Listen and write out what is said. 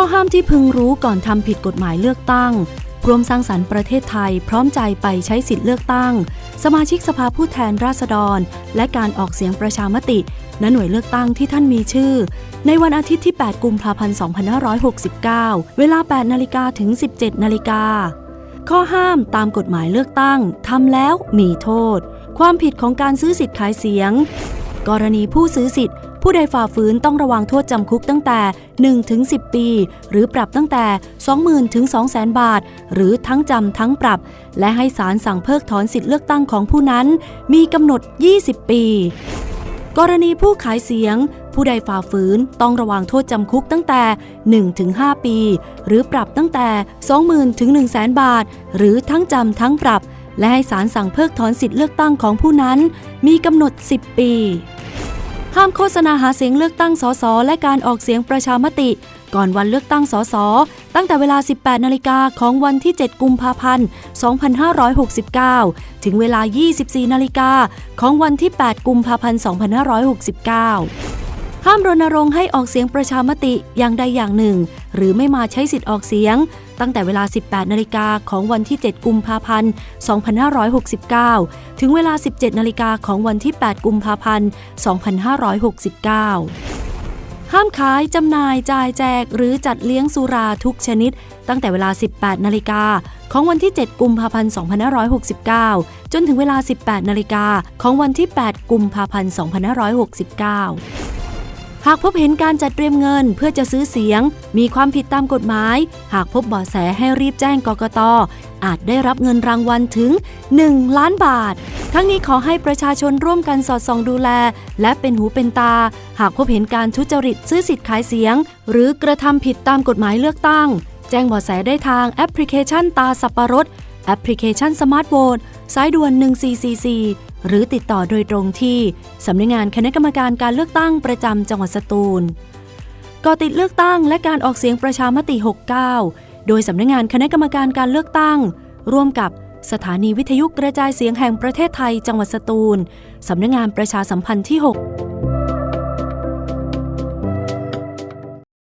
ข้อห้ามที่พึงรู้ก่อนทำผิดกฎหมายเลือกตั้งร่วมสร้างสรรค์ประเทศไทยพร้อมใจไปใช้สิทธิเลือกตั้ง สมาชิกสภาผู้แทนราษฎร และการออกเสียงประชามติณหน่วยเลือกตั้งที่ท่านมีชื่อ ในวันอาทิตย์ที่ 8 กุมภาพันธ์ 2569 เวลา 8 นาฬิกาถึง 17 นาฬิกา ข้อห้ามตามกฎหมายเลือกตั้งทำแล้วมีโทษ ความผิดของการซื้อสิทธิ์ขายเสียง กรณีผู้ซื้อสิทธิ์ ผู้ใดฝ่าฝืนต้องระวังโทษจำคุกตั้งแต่ 1 ถึง 10 ปี หรือปรับตั้งแต่ 20,000 ถึง 200,000 บาท หรือทั้งจำทั้งปรับ และให้ศาลสั่งเพิกถอนสิทธิเลือกตั้งของผู้นั้น มีกำหนด 20 ปี กรณีผู้ขายเสียง ผู้ใดฝ่าฝืนต้องระวังโทษจำคุกตั้งแต่ 1-5 ปี หรือปรับตั้งแต่ 20,000 ถึง 100,000 บาท หรือทั้งจำทั้งปรับ และให้ศาลสั่งเพิกถอนสิทธิเลือกตั้งของผู้นั้น มีกำหนด 10 ปี ห้ามโฆษณาหาเสียงเลือกตั้งสสและการออกเสียงประชามติ ก่อนวันเลือกตั้งสสตั้งแต่เวลา 18 นาฬิกาของวันที่ 7 กุมภาพันธ์ 2569 ถึงเวลา 24 นาฬิกาของวันที่ 8 กุมภาพันธ์ 2569 ห้ามรณรงค์ให้ออกเสียงประชามติอย่างใดอย่างหนึ่ง หรือไม่มาใช้สิทธิ์ออกเสียง ตั้งแต่เวลา 18 นาฬิกาของวันที่ 7 กุมภาพันธ์ 2569 ถึงเวลา 17 นาฬิกาของวันที่ 8 กุมภาพันธ์ 2569ห้ามขาย จำหน่าย จ่ายแจก หรือจัดเลี้ยงสุราทุกชนิด ตั้งแต่เวลา 18 นาฬิกา ของวันที่ 7 กุมภาพันธ์ 2569 จนถึงเวลา 18 นาฬิกา ของวันที่ 8 กุมภาพันธ์ 2569 หากพบเห็นการจัดเตรียมเงินเพื่อจะซื้อเสียง มีความผิดตามกฎหมาย หากพบเบาะแสให้รีบแจ้งกกตอาจได้รับเงินรางวัลถึง 1 ล้านบาท ทั้งนี้ขอให้ประชาชนร่วมกันสอดส่องดูแล และเป็นหูเป็นตา หากพบเห็นการทุจริตซื้อสิทธิ์ขายเสียง หรือกระทำผิดตามกฎหมายเลือกตั้ง แจ้งเบาะแสได้ทางแอปพลิเคชันตาสับปะรด แอปพลิเคชันสมาร์ทโหวตสายด่วน 1444 หรือติดต่อโดยตรงที่สำนักงานคณะกรรมการการเลือกตั้งประจำจังหวัดสตูลก่อติดเลือกตั้งและการออกเสียงประชามติ 69 โดยสำนักงานคณะกรรมการการเลือกตั้ง ร่วมกับสถานีวิทยุกระจายเสียงแห่งประเทศไทยจังหวัดสตูลสำนักงานประชาสัมพันธ์ที่ 6